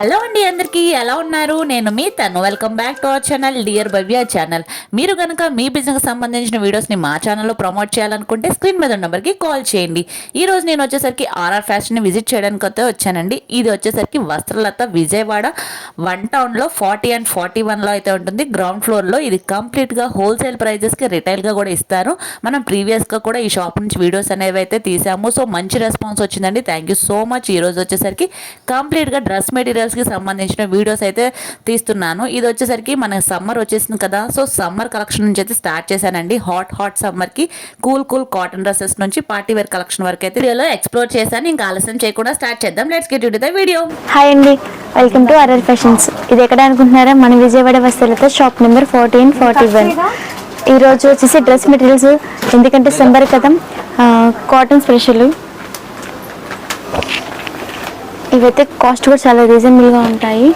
Hello అండి అందరికీ ఎలా ఉన్నారు? నేను మీ తను. Welcome back to our channel dear Bhavya channel మీరు కనుక మీ బిజినెస్ సంబంధించిన వీడియోస్ని మా ఛానల్లో ప్రమోట్ చేయాలనుకుంటే స్క్రీన్ మీద నెంబర్కి కాల్ చేయండి. ఈ రోజు నేను వచ్చేసరికి ఆర్ఆర్ ఫ్యాషన్ని విజిట్ చేయడానికి అయితే వచ్చానండి. ఇది వచ్చేసరికి వస్త్రలత విజయవాడ వన్ టౌన్లో ఫార్టీ అండ్ ఫార్టీ వన్లో అయితే ఉంటుంది. గ్రౌండ్ ఫ్లోర్లో ఇది కంప్లీట్గా హోల్సేల్ ప్రైజెస్కి రిటైల్గా కూడా ఇస్తారు. మనం ప్రీవియస్గా కూడా ఈ షాప్ నుంచి వీడియోస్ అనేవి అయితే తీసాము. సో మంచి రెస్పాన్స్ వచ్చిందండి. థ్యాంక్ యూ సో మచ్ ఈ రోజు వచ్చేసరికి కంప్లీట్గా డ్రెస్ మెటీరియల్స్కి సంబంధించిన వీడియోస్ అయితే తీస్తున్నాను. ఇది వచ్చేసరికి మన సమ్మర్ వచ్చేసింది కదా. సో సమ్మర్ కలెక్షన్ నుంచి అయితే స్టార్ట్ చేశానండి. హాట్ హాట్ సమ్మర్కి కూల్ కూల్ కాటన్ డ్రెస్సెస్ నుంచి పార్టీ వేర్ కలెక్షన్ వరకు అయితే వీడియోలో ఎక్స్ప్లోర్ చేశాను. ఇంకా ఆలస్యం చేయకుండా స్టార్ట్ చేద్దాం. Let's get to the video hi అండి. వెల్కమ్ టు అరర్ ఫ్యాషన్స్ ఇది ఎక్కడ అనుకుంటున్నారా? మన విజయవాడ వస్తువులతో shop number fourteen forty one ఈరోజు వచ్చేసి డ్రెస్ మెటీరియల్స్ ఎందుకంటే సంబర్ కదా కాటన్ స్పెషల్ ఇవైతే కాస్ట్ కూడా చాలా రీజనబుల్గా ఉంటాయి.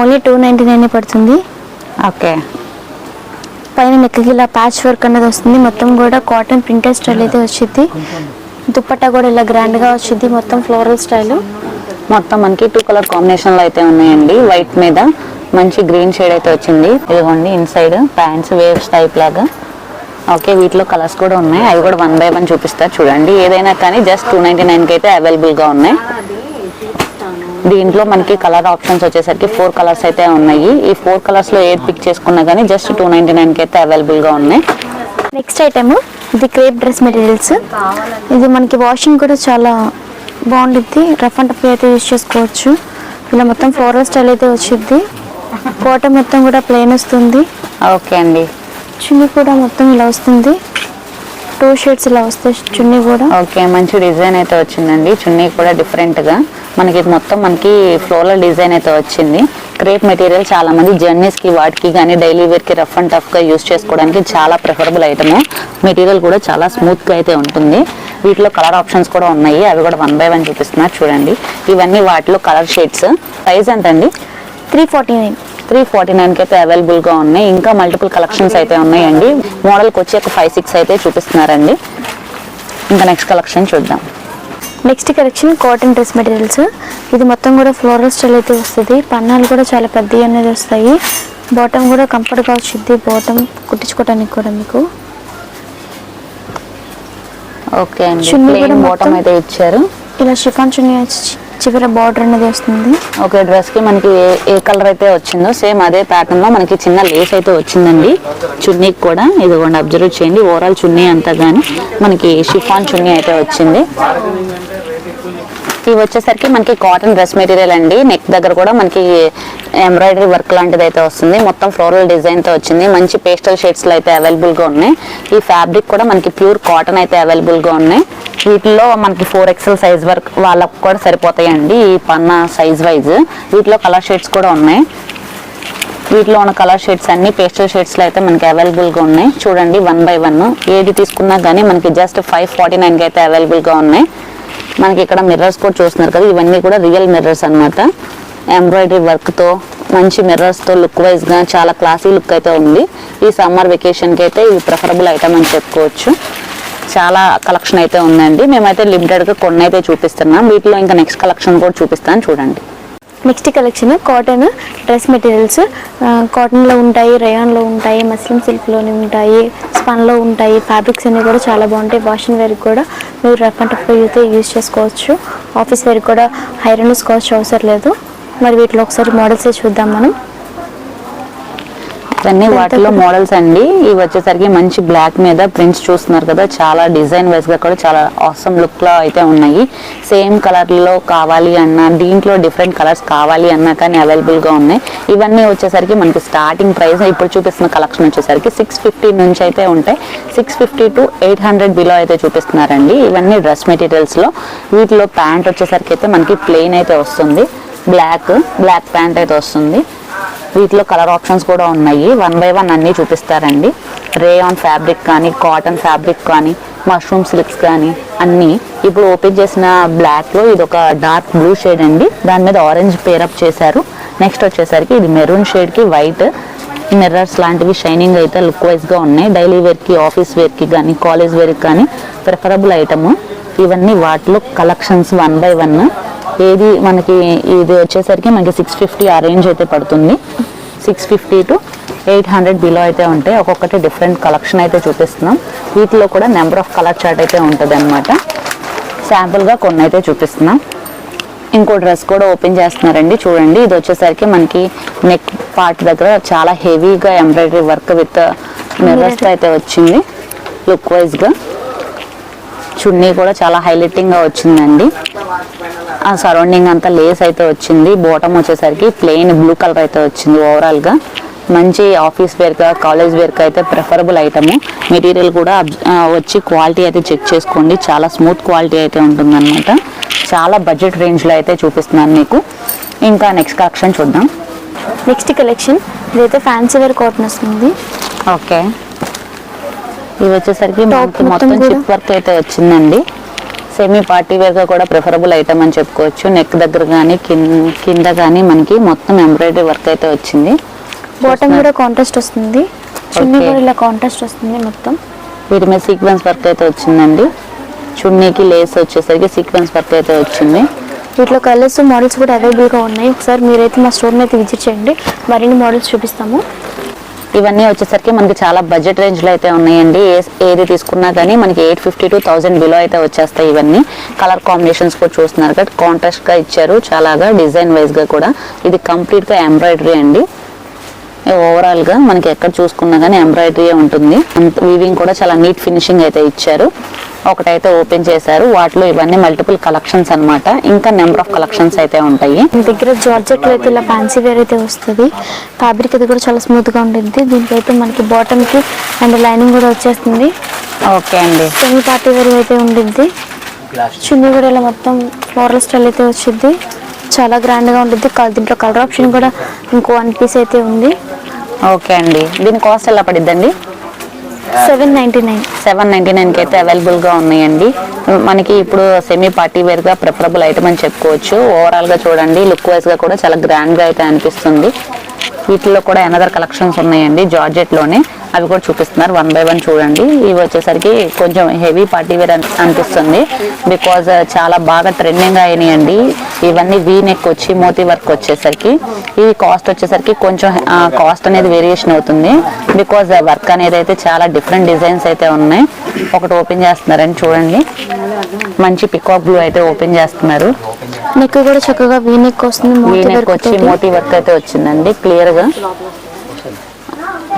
ఓన్లీ టూ నైంటీ నైన్ పడుతుంది. ఓకే. పైన నెక్కి ఇలా ప్యాచ్ వర్క్ అనేది వస్తుంది. మొత్తం కూడా కాటన్ ప్రింటెడ్ స్టైల్ అయితే వచ్చింది దుప్పట్టా కూడా ఇలా గ్రాండ్గా వచ్చింది మొత్తం ఫ్లోరల్ స్టైల్ మొత్తం మనకి టూ కలర్ కాంబినేషన్లో అయితే ఉన్నాయండి. వైట్ మీద మంచి గ్రీన్ షేడ్ అయితే వచ్చింది. ఇదిగోండి ఇన్సైడ్ ప్యాంట్స్ వేవ్స్ టైప్ లాగా. ఓకే వీటిలో కలర్స్ కూడా ఉన్నాయి. అవి కూడా వన్ బై వన్ చూపిస్తారు చూడండి ఏదైనా కానీ జస్ట్ టూ నైన్టీ నైన్కి అయితే అవైలబుల్గా ఉన్నాయి. దీంట్లో మనకి కలర్ ఆప్షన్స్ వచ్చేసరికి ఫోర్ కలర్స్ అయితే ఉన్నాయి. ఈ ఫోర్ కలర్స్లో ఏది పిక్ చేసుకున్నా కానీ జస్ట్ టూ నైన్టీ నైన్కి అయితే అవైలబుల్గా ఉన్నాయి. నెక్స్ట్ ఐటమ్ ఇది క్రేప్ డ్రెస్ మెటీరియల్స్ ఇది మనకి వాషింగ్ కూడా చాలా బాగుంటుంది రఫ్ అండ్ టఫ్ అయితే యూజ్ చేసుకోవచ్చు. ఇలా మొత్తం ఫ్లోరల్ స్టైల్ అయితే వచ్చింది కోట మొత్తం కూడా ప్లెయిన్ వస్తుంది. ఓకే అండి. చున్నీ కూడా మొత్తం ఇలా వస్తుంది. టూ షేడ్స్ ఇలా వస్తాయి చున్నీ కూడా. ఓకే మంచి డిజైన్ అయితే వచ్చిందండి. చున్నీ కూడా డిఫరెంట్గా. మనకి మొత్తం మనకి ఫ్లోరల్ డిజైన్ అయితే వచ్చింది. క్రేప్ మెటీరియల్ చాలా మంది జర్నీస్కి వాటికి కానీ డైలీ వేర్కి రఫ్ అండ్ టఫ్గా యూస్ చేసుకోవడానికి చాలా ప్రిఫరబుల్ ఐటమ్ మెటీరియల్ కూడా చాలా స్మూత్గా అయితే ఉంటుంది. వీటిలో కలర్ ఆప్షన్స్ కూడా ఉన్నాయి. అవి కూడా వన్ బై వన్ చూపిస్తున్నారు చూడండి. ఇవన్నీ వాటిలో కలర్ షేడ్స్ ప్రైస్ ఎంత అండి three forty nine. Three forty నైన్కి అయితే అవైలబుల్గా ఉన్నాయి. ఇంకా మల్టిపుల్ కలెక్షన్స్ అయితే ఉన్నాయండి. మోడల్కి వచ్చి ఒక ఫైవ్ సిక్స్ అయితే చూపిస్తున్నారండి. ఇంకా నెక్స్ట్ కలెక్షన్ చూద్దాం. Next collection cotton dress materials. ఇది మొత్తం కూడా ఫ్లోరల్ స్టైల్ అయితే వస్తుంది. పన్నాలు కూడా చాలా పెద్దవి అనేది వస్తాయి. బాటమ్ కూడా కంఫర్ట్గా వచ్చింది బాటమ్ కుట్టించుకోవడానికి కూడా మీకు. ఓకే అండి. బాటమ్ అయితే ఇచ్చారు. ఇలా షిఫాన్ చున్నీ వచ్చి చివర బార్డర్ అనేది వస్తుంది. ఓకే డ్రెస్కి మనకి ఏ- ఏ కలర్ అయితే వచ్చిందో సేమ్ అదే ప్యాటర్న్లో మనకి చిన్న లేస్ అయితే వచ్చిందండి. చున్నీకి కూడా ఇదిగోండి అబ్జర్వ్ చేయండి. ఓవరాల్ చున్నీ అంతా గానీ మనకి షిఫాన్ చున్నీ అయితే వచ్చింది. ఇవి వచ్చేసరికి మనకి కాటన్ డ్రెస్ మెటీరియల్ అండి. నెక్ దగ్గర కూడా మనకి ఎంబ్రాయిడరీ వర్క్ లాంటిది అయితే వస్తుంది. మొత్తం ఫ్లోరల్ డిజైన్తో వచ్చింది. మంచి పేస్టల్ షేడ్స్లో అయితే అవైలబుల్గా ఉన్నాయి. ఈ ఫ్యాబ్రిక్ కూడా మనకి ప్యూర్ కాటన్ అయితే అవైలబుల్గా ఉన్నాయి. వీటిలో మనకి ఫోర్ ఎక్సెల్ సైజ్ వర్క్ వాళ్ళకు కూడా సరిపోతాయండి ఈ పన్న సైజ్ వైజ్ వీటిలో కలర్ షేడ్స్ కూడా ఉన్నాయి. వీటిలో ఉన్న కలర్ షేడ్స్ అన్ని పేస్టల్ షేడ్స్లో అయితే మనకి అవైలబుల్గా ఉన్నాయి. చూడండి వన్ బై వన్ ఏది తీసుకున్నా కానీ మనకి జస్ట్ ఫైవ్ ఫార్టీ నైన్కి అయితే అవైలబుల్గా ఉన్నాయి. మనకి ఇక్కడ మిర్రర్స్ కూడా చూస్తున్నారు కదా ఇవన్నీ కూడా రియల్ మిర్రర్స్ అన్నమాట. ఎంబ్రాయిడరీ వర్క్తో మంచి మిర్రర్స్తో లుక్ వైజ్గా చాలా క్లాసీ లుక్ అయితే ఉంది. ఈ సమ్మర్ వెకేషన్కి అయితే ఇది ప్రిఫరబుల్ ఐటమ్ అని చెప్పుకోవచ్చు. చాలా కలెక్షన్ అయితే ఉందండి. మేమైతే లిమిటెడ్గా కొన్ని అయితే చూపిస్తున్నాం. వీటిలో ఇంకా నెక్స్ట్ కలెక్షన్ కూడా చూపిస్తాను. చూడండి. Next collection cotton dress materials. కాటన్లో ఉంటాయి రయాన్లో ఉంటాయి మస్లిం సిల్క్లోని ఉంటాయి స్పన్లో ఉంటాయి ఫ్యాబ్రిక్స్ అన్నీ కూడా చాలా బాగుంటాయి. వాషింగ్ వేర్కి కూడా మీరు రఫ్ అండ్ టఫ్గా అయితే యూజ్ చేసుకోవచ్చు. ఆఫీస్ వేర్కి కూడా హైరన్ వేసుకోవచ్చు అవసరం లేదు. మరి వీటిలో ఒకసారి మోడల్స్ చూద్దాం మనం. ఇవన్నీ వాటిలో మోడల్స్ అండి. ఇవి వచ్చేసరికి మంచి బ్లాక్ మీద ప్రింట్స్ చూస్తున్నారు కదా. చాలా డిజైన్ వైజ్గా కూడా చాలా ఆసమ్ లుక్లో అయితే ఉన్నాయి. సేమ్ కలర్లో కావాలి అన్నా దీంట్లో డిఫరెంట్ కలర్స్ కావాలి అన్నా కానీ అవైలబుల్గా ఉన్నాయి. ఇవన్నీ వచ్చేసరికి మనకి స్టార్టింగ్ ప్రైస్ ఇప్పుడు చూపిస్తున్న కలెక్షన్ వచ్చేసరికి సిక్స్ ఫిఫ్టీ నుంచి అయితే ఉంటాయి. Six fifty to eight hundred below అయితే చూపిస్తున్నారండి. ఇవన్నీ డ్రెస్ మెటీరియల్స్లో. వీటిలో ప్యాంట్ వచ్చేసరికి అయితే మనకి ప్లెయిన్ అయితే వస్తుంది. బ్లాక్ బ్లాక్ ప్యాంట్ అయితే వస్తుంది. వీటిలో కలర్ ఆప్షన్స్ కూడా ఉన్నాయి. వన్ బై వన్ అన్నీ చూపిస్తారండి. రేయాన్ ఫ్యాబ్రిక్ కానీ కాటన్ ఫ్యాబ్రిక్ కానీ మష్రూమ్ సిల్క్స్ కానీ అన్నీ. ఇప్పుడు ఓపెన్ చేసిన బ్లాక్లో ఇది ఒక డార్క్ బ్లూ షేడ్ అండి. దాని మీద ఆరెంజ్ పేరప్ చేశారు. నెక్స్ట్ వచ్చేసరికి ఇది మెరూన్ షేడ్కి వైట్ మిర్రర్స్ లాంటివి షైనింగ్ అయితే లుక్ వైజ్గా ఉన్నాయి. డైలీ వేర్కి ఆఫీస్ వేర్కి కానీ కాలేజ్ వేర్కి కానీ ప్రిఫరబుల్ ఐటమ్ ఇవన్నీ వాటిలో కలెక్షన్స్ వన్ బై వన్ ఏది మనకి ఇది వచ్చేసరికి మనకి సిక్స్ ఫిఫ్టీ ఆ రేంజ్ అయితే పడుతుంది. Six fifty to eight hundred below అయితే ఉంటాయి ఒక్కొక్కటి డిఫరెంట్ కలెక్షన్ అయితే చూపిస్తున్నాం. వీటిలో కూడా నెంబర్ ఆఫ్ కలర్ చార్ట్ అయితే ఉంటుంది అనమాట శాంపుల్గా కొన్ని అయితే చూపిస్తున్నాం. ఇంకో డ్రెస్ కూడా ఓపెన్ చేస్తున్నారండి చూడండి. ఇది వచ్చేసరికి మనకి నెక్ పార్ట్ దగ్గర చాలా హెవీగా ఎంబ్రాయిడరీ వర్క్ విత్ మిర్రర్స్ అయితే వచ్చింది. లుక్ వైజ్గా చున్నీ కూడా చాలా హైలైటింగ్గా వచ్చిందండి. ఆ సరౌండింగ్ అంతా లేస్ అయితే వచ్చింది. బోటం వచ్చేసరికి ప్లెయిన్ బ్లూ కలర్ అయితే వచ్చింది ఓవరాల్గా. మంచి ఆఫీస్ వేర్గా కాలేజ్ వేర్గా అయితే ప్రిఫరబుల్ ఐటమ్ మెటీరియల్ కూడా వచ్చి క్వాలిటీ అయితే చెక్ చేసుకోండి. చాలా స్మూత్ క్వాలిటీ అయితే ఉంటుందన్నమాట. చాలా బడ్జెట్ రేంజ్లో అయితే చూపిస్తున్నాను మీకు. ఇంకా నెక్స్ట్ కలెక్షన్ చూద్దాం. నెక్స్ట్ కలెక్షన్ ఇదైతే ఫ్యాన్సీ వేర్ కాటన్ వస్తుంది. ఓకే ఇవి వచ్చేసరికి మొత్తం. చిప్ వర్క్ అయితే వచ్చిందండి. సెమీ పార్టీ వేర్గా కూడా ప్రిఫరబుల్ ఐటమ్ అని చెప్పుకోవచ్చు. నెక్ దగ్గర కానీ కింద కానీ మనకి మొత్తం ఎంబ్రాయిడరీ వర్క్ అయితే వచ్చింది. బాటమ్ కూడా కాంట్రాస్ట్ వస్తుంది. చున్నీ. కూడా ఇలా కాంట్రాస్ట్ వస్తుంది మొత్తం. వీటి మీద సీక్వెన్స్ వర్క్ అయితే వచ్చిందండి. చున్నీకి లేస్ వచ్చేసరికి సీక్వెన్స్ వర్క్ అయితే వచ్చింది. వీటిలో కలర్స్ మోడల్స్ కూడా అవైలబుల్గా ఉన్నాయి. ఒకసారి మీరైతే మా స్టోర్ని అయితే విజిట్ చేయండి. మరిన్ని మోడల్స్ చూపిస్తాము. ఇవన్నీ వచ్చేసరికి మనకి చాలా బడ్జెట్ రేంజ్లో అయితే ఉన్నాయండి. ఏ- ఏది తీసుకున్నా కానీ మనకి eight fifty two thousand below అయితే వచ్చేస్తాయి ఇవన్నీ. కలర్ కాంబినేషన్స్ కూడా చూస్తున్నారు కదా కాంట్రాస్ట్గా ఇచ్చారు. చాలాగా డిజైన్ వైజ్గా కూడా. ఇది కంప్లీట్గా ఎంబ్రాయిడరీ అండి. ఓవరాల్గా మనకి ఎక్కడ చూసుకున్నా కానీ ఎంబ్రాయిడరీ ఉంటుంది. వీవింగ్ కూడా చాలా నీట్ ఫినిషింగ్ అయితే ఇచ్చారు. ఒకటైతే ఓపెన్ చేశారు. వాటిలో ఇవన్నీ మల్టిపుల్ కలెక్షన్స్ అన్నమాట. ఇంకా నెంబర్ ఆఫ్ కలెక్షన్స్ అయితే ఉంటాయి. మీ దగ్గర జార్జెట్లో అయితే ఇలా ఫ్యాన్సీ వేర్ అయితే వస్తుంది. ఫ్యాబ్రిక్ అది కూడా చాలా స్మూత్గా ఉంటుంది దీనికైతే మనకి బాటమ్కి అండ్ లైనింగ్ కూడా వచ్చేస్తుంది. ఓకే అండి. సెమీ పార్టీ వేర్ అయితే ఉండిద్ది. చున్నీ కూడా ఇలా మొత్తం ఫ్లోరల్ స్టైల్ అయితే వచ్చింది చాలా గ్రాండ్గా ఉంటుంది క- దీంట్లో కలర్ ఆప్షన్ కూడా ఇంకో వన్ పీస్ అయితే ఉంది. ఓకే అండి. దీని కాస్ట్ ఎలా పడిద్దండి? Seven ninety nine. Seven ninety నైన్కి అయితే అవైలబుల్గా ఉన్నాయండి. మనకి ఇప్పుడు సెమీ పార్టీ వేర్గా ప్రిఫరబుల్ ఐటమ్ అని చెప్పుకోవచ్చు. ఓవరాల్గా చూడండి లుక్ వైజ్గా కూడా చాలా గ్రాండ్గా అయితే అనిపిస్తుంది. వీటిలో కూడా ఎనదర్ కలెక్షన్స్ ఉన్నాయండి. జార్జెట్లోనే అవి కూడా చూపిస్తున్నారు. వన్ బై వన్ చూడండి. ఇవి వచ్చేసరికి కొంచెం హెవీ పార్టీ వేర్ అని అనిపిస్తుంది. బికాజ్ uh, చాలా బాగా ట్రెండింగ్ అయినాయండి. ఇవన్నీ వీ నెక్ వచ్చి మోతీ వర్క్ వచ్చేసరికి. ఇవి కాస్ట్ వచ్చేసరికి కొంచెం కాస్ట్ అనేది వేరియేషన్ అవుతుంది. బికాజ్ వర్క్ uh, అనేది అయితే చాలా డిఫరెంట్ డిజైన్స్ అయితే ఉన్నాయి. ఒకటి ఓపెన్ చేస్తున్నారని చూడండి. మంచి పికాక్ బ్లూ అయితే ఓపెన్ చేస్తున్నారు. నెక్ కూడా చక్కగా వీ నెక్ వస్తుంది వీ మోతీ నెక్ వర్క్ వచ్చి. మోతీ వర్క్ అయితే వచ్చిందండి క్లియర్గా.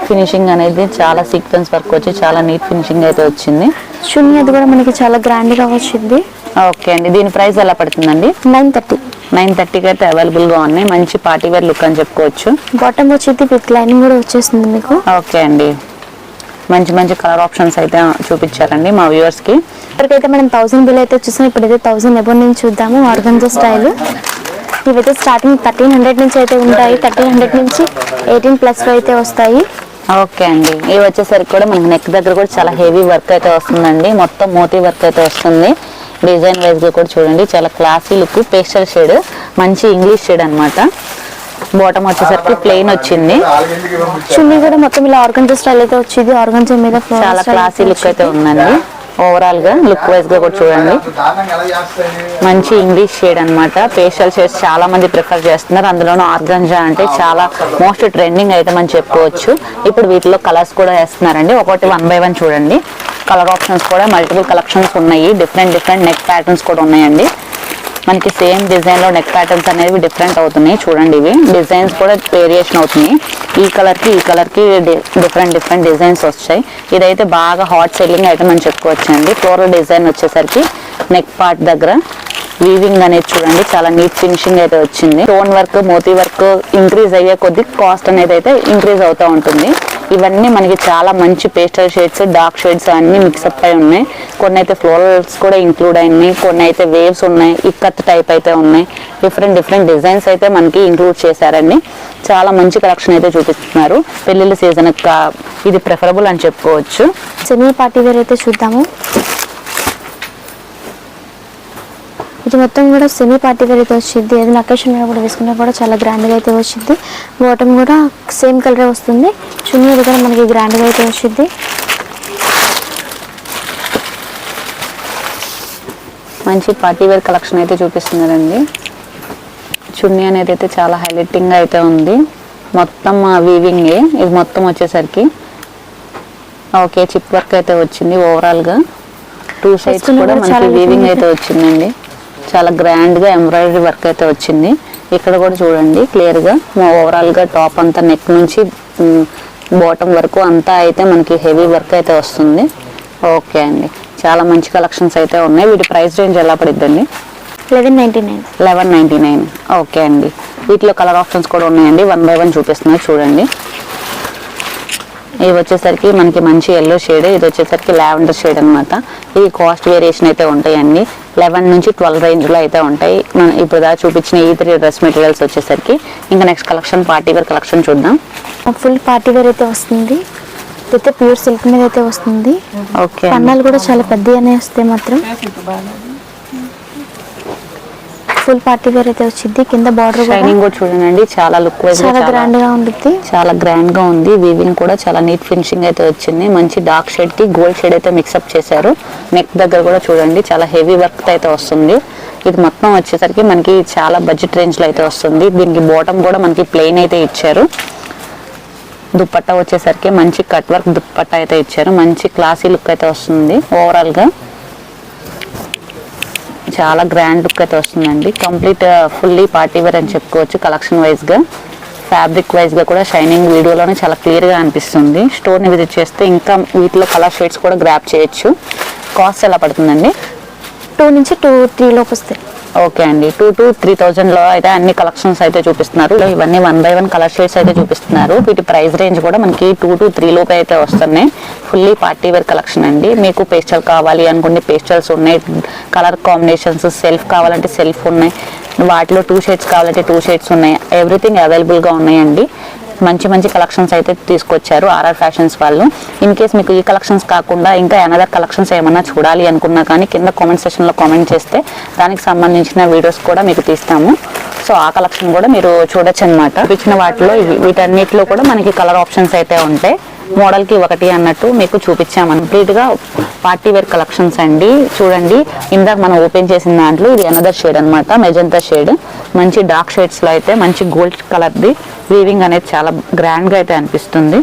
ఫినిషింగ్ అనేది చాలా సీక్వెన్స్ వర్క్ వచ్చి చాలా నీట్ ఫినిషింగ్ అయితే వచ్చింది. చున్నీ అది కూడా మనకి చాలా గ్రాండ్గా వచ్చింది. ఓకే అండి దీని ప్రైస్ ఎలా పడుతుందండి? నైన్ థర్టీ నైన్ థర్టీకి అయితే అవైలబుల్గా ఉన్నాయి మంచి పార్టీ వేర్ లుక్ అని చెప్పుకోవచ్చు. బాటమ్ వచ్చేది విత్ లైనింగ్ కూడా వచ్చేస్తుంది మీకు. ఓకే అండి. మంచి మంచి కలర్ ఆప్షన్స్ అయితే చూపించారండి మా వ్యూవర్స్కి. ఇప్పటికైతే మనం థౌసండ్ బిల్ అయితే చూసాం. ఇప్పుడైతే థౌసండ్ ఎబో నుంచి చూద్దాము. ఆర్గంజా స్టైల్ ఇవైతే స్టార్టింగ్ థర్టీన్ హండ్రెడ్ నుంచి అయితే ఉంటాయి. థర్టీన్ హండ్రెడ్ నుంచి ఎయిటీన్ ప్లస్ అయితే వస్తాయి. ఓకే అండి. ఇవి వచ్చేసరికి కూడా మనకి నెక్ దగ్గర కూడా చాలా హెవీ వర్క్ అయితే వస్తుందండి. మొత్తం మోతీ వర్క్ అయితే వస్తుంది. డిజైన్ వైజ్గా కూడా చూడండి. చాలా క్లాసీ లుక్ పేస్టల్ షేడ్ మంచి ఇంగ్లీష్ షేడ్ అన్నమాట. బాటమ్ వచ్చేసరికి ప్లెయిన్ వచ్చింది. చున్నీ కూడా మొత్తం ఇలా ఆర్గంజా స్టైల్ అయితే వచ్చింది. ఆర్గంజా మీద చాలా క్లాసీ లుక్ అయితే. ఉందండి. ఓవరాల్గా లుక్ వైజ్గా కూడా చూడండి. మంచి ఇంగ్లీష్ షేడ్ అనమాట ఫేషియల్ షేడ్స్ చాలా మంది ప్రిఫర్ చేస్తున్నారు. అందులోనూ ఆర్గంజా అంటే చాలా మోస్ట్ ట్రెండింగ్ ఐటమ్ అని చెప్పుకోవచ్చు. ఇప్పుడు వీటిలో కలర్స్ కూడా వేస్తున్నారండి. ఒకటి వన్ బై వన్ చూడండి. కలర్ ఆప్షన్స్ కూడా మల్టిపుల్ కలెక్షన్స్ ఉన్నాయి. డిఫరెంట్ డిఫరెంట్ నెక్ ప్యాటర్న్స్ కూడా ఉన్నాయండి. మనకి సేమ్ డిజైన్లో నెక్ ప్యాటర్న్స్ అనేవి డిఫరెంట్ అవుతున్నాయి. చూడండి ఇవి. డిజైన్స్ కూడా వేరియేషన్ అవుతున్నాయి. ఈ కలర్కి ఈ కలర్కి డిఫరెంట్ డిఫరెంట్ డిజైన్స్ వచ్చాయి. ఇదైతే బాగా హాట్ సెల్లింగ్ ఐటమ్ అని చెప్పుకోవచ్చండి. ఫ్లోరల్ డిజైన్ వచ్చేసరికి నెక్ పార్ట్ దగ్గర వీవింగ్ అనేది చూడండి చాలా నీట్ ఫినిషింగ్ అయితే వచ్చింది. స్టోన్ వర్క్ మోతీ వర్క్ ఇంక్రీజ్ అయ్యే కొద్ది కాస్ట్ అనేది అయితే ఇంక్రీజ్ అవుతూ ఉంటుంది. ఇవన్నీ మనకి చాలా మంచి పేస్టల్ షేడ్స్ డార్క్ షేడ్స్ అన్ని మిక్సప్ అయి ఉన్నాయి. కొన్ని అయితే ఫ్లోరల్స్ కూడా ఇంక్లూడ్ అయినాయి. కొన్ని అయితే వేవ్స్ ఉన్నాయి. ఇక్కత్ టైప్ అయితే ఉన్నాయి. డిఫరెంట్ డిఫరెంట్ డిజైన్స్ అయితే మనకి ఇంక్లూడ్ చేశారండి. చాలా మంచి కలెక్షన్ అయితే చూపిస్తున్నారు. పెళ్ళిళ్ళ సీజన్ ఇది ప్రిఫరబుల్ అని చెప్పుకోవచ్చు. సెమీ పార్టీ వేర్ అయితే చూద్దాము. ఇది మొత్తం కూడా సెమీ పార్టీ వేర్ అయితే వచ్చింది. ఏదైనా అకేషన్ మీద కూడా వేసుకున్నా కూడా చాలా గ్రాండ్గా అయితే వచ్చింది. బాటమ్ కూడా సేమ్ కలరే వస్తుంది. చున్నీ కూడా మనకి గ్రాండ్గా అయితే వచ్చింది. మంచి పార్టీ వేర్ కలెక్షన్ అయితే చూపిస్తున్నారండి. చున్నీ అనేది అయితే చాలా హైలైటింగ్ అయితే ఉంది. మొత్తం వీవింగే ఇది మొత్తం వచ్చేసరికి ఓకే చిప్ వర్క్ అయితే వచ్చింది ఓవరాల్గా. టూ సైడ్స్ కూడా మనకి చాలా వీవింగ్ అయితే వచ్చిందండి. చాలా గ్రాండ్గా ఎంబ్రాయిడరీ వర్క్ అయితే వచ్చింది. ఇక్కడ కూడా చూడండి క్లియర్గా. ఓవరాల్గా టాప్ అంతా నెక్ నుంచి బాటమ్ వరకు అంతా అయితే మనకి హెవీ వర్క్ అయితే వస్తుంది. ఓకే అండి. చాలా మంచి కలెక్షన్స్ అయితే ఉన్నాయి. వీటి ప్రైస్ రేంజ్ ఎలా పడిద్దండి? Eleven ninety nine. Eleven ninety nine. Okay అండి. వీటిలో కలర్ ఆప్షన్స్ కూడా ఉన్నాయండి. వన్ బై వన్ చూపిస్తున్నారు చూడండి. ఇవి వచ్చేసరికి మనకి మంచి ఎల్లో షేడ్ ఇది వచ్చేసరికి లావెండర్ షేడ్ అన్నమాట. ఇవి కాస్ట్ వేరియేషన్ అయితే ఉంటాయండి. లెవెన్ నుంచి ట్వెల్వ్ రేంజ్లో అయితే ఉంటాయి. మన ఇప్పుడు దా చూపించిన ఈ త్రీ డ్రెస్ మెటీరియల్స్ వచ్చేసరికి ఇంకా next collection party wear collection చూద్దాం. ఫుల్ పార్టీ వేర్ అయితే వస్తుంది. ఇదైతే ప్యూర్ సిల్క్ మీద అయితే వస్తుంది. ఓకే పన్నాలు కూడా చాలా పెద్దగానే వస్తాయి మాత్రం. ఫుల్ పార్టీ వేర్ అయితే వచ్చింది కింద బార్డర్ షైనింగ్ కూడా చూడండి. చాలా లుక్ వైజ్ చాలా గ్రాండ్గా ఉంటుంది చాలా గ్రాండ్గా ఉంది. వీవింగ్ కూడా చాలా నీట్ ఫినిషింగ్ అయితే వచ్చింది. మంచి డార్క్ షేడ్కి గోల్డ్ షేడ్ అయితే మిక్సప్ చేశారు. నెక్ దగ్గర కూడా చూడండి. చాలా హెవీ వర్క్ అయితే వస్తుంది. ఇది మొత్తం వచ్చేసరికి మనకి చాలా బడ్జెట్ రేంజ్లో అయితే వస్తుంది. దీనికి బాటమ్ కూడా మనకి ప్లెయిన్ అయితే ఇచ్చారు. దుప్పట్టా వచ్చేసరికి మంచి కట్ వర్క్ దుప్పట్టా అయితే ఇచ్చారు. మంచి క్లాసీ లుక్ అయితే వస్తుంది. ఓవరాల్గా చాలా గ్రాండ్ లుక్ అయితే వస్తుందండి. కంప్లీట్ ఫుల్లీ పార్టీ వేర్ అని చెప్పుకోవచ్చు కలెక్షన్ వైజ్గా ఫ్యాబ్రిక్ వైజ్గా కూడా షైనింగ్ వీడియోలోనే చాలా క్లియర్గా అనిపిస్తుంది. స్టోర్ని విజిట్ చేస్తే ఇంకా వీటిలో కలర్ షేడ్స్ కూడా గ్రాప్ చేయొచ్చు. కాస్ట్ ఎలా పడుతుందండి? టూ నుంచి టూ త్రీ లోపు వస్తాయి. ఓకే అండి. టూ టు త్రీ థౌజండ్లో అయితే అన్ని కలెక్షన్స్ అయితే చూపిస్తున్నారు. ఇవన్నీ one by one colour shades అయితే చూపిస్తున్నారు. వీటి ప్రైస్ రేంజ్ కూడా మనకి టూ టు త్రీ లోపు అయితే వస్తున్నాయి. ఫుల్లీ పార్టీ వేర్ కలెక్షన్ అండి. మీకు పేస్టల్ కావాలి అనుకుంటే పేస్టల్స్ ఉన్నాయి. కలర్ కాంబినేషన్స్ సెల్ఫ్ కావాలంటే సెల్ఫ్ ఉన్నాయి. వాటిలో టూ షేడ్స్ కావాలంటే టూ షేడ్స్ ఉన్నాయి. ఎవ్రీథింగ్ అవైలబుల్గా ఉన్నాయండి. మంచి మంచి కలెక్షన్స్ అయితే తీసుకొచ్చారు ఆర్ఆర్ ఫ్యాషన్స్ వాళ్ళు. ఇన్ కేస్ మీకు ఈ కలెక్షన్స్ కాకుండా ఇంకా అనదర్ కలెక్షన్స్ ఏమన్నా చూడాలి అనుకున్నా కానీ కింద కామెంట్ సెక్షన్లో కామెంట్ చేస్తే దానికి సంబంధించిన వీడియోస్ కూడా మీకు తీస్తాము. సో ఆ కలెక్షన్ కూడా మీరు చూడొచ్చు అనమాట చూపించిన వాటిలో వీటన్నిటిలో కూడా మనకి కలర్ ఆప్షన్స్ అయితే ఉంటాయి. మోడల్కి ఒకటి అన్నట్టు మీకు చూపించాము. కంప్లీట్గా పార్టీ వేర్ కలెక్షన్స్ అండి. చూడండి ఇందాక మనం ఓపెన్ చేసిన దాంట్లో ఇది అనదర్ షేడ్ అన్నమాట మెజంతా షేడ్ మంచి డార్క్ షేడ్స్లో అయితే మంచి గోల్డ్ కలర్ ది వీవింగ్ అనేది చాలా గ్రాండ్గా అయితే అనిపిస్తుంది.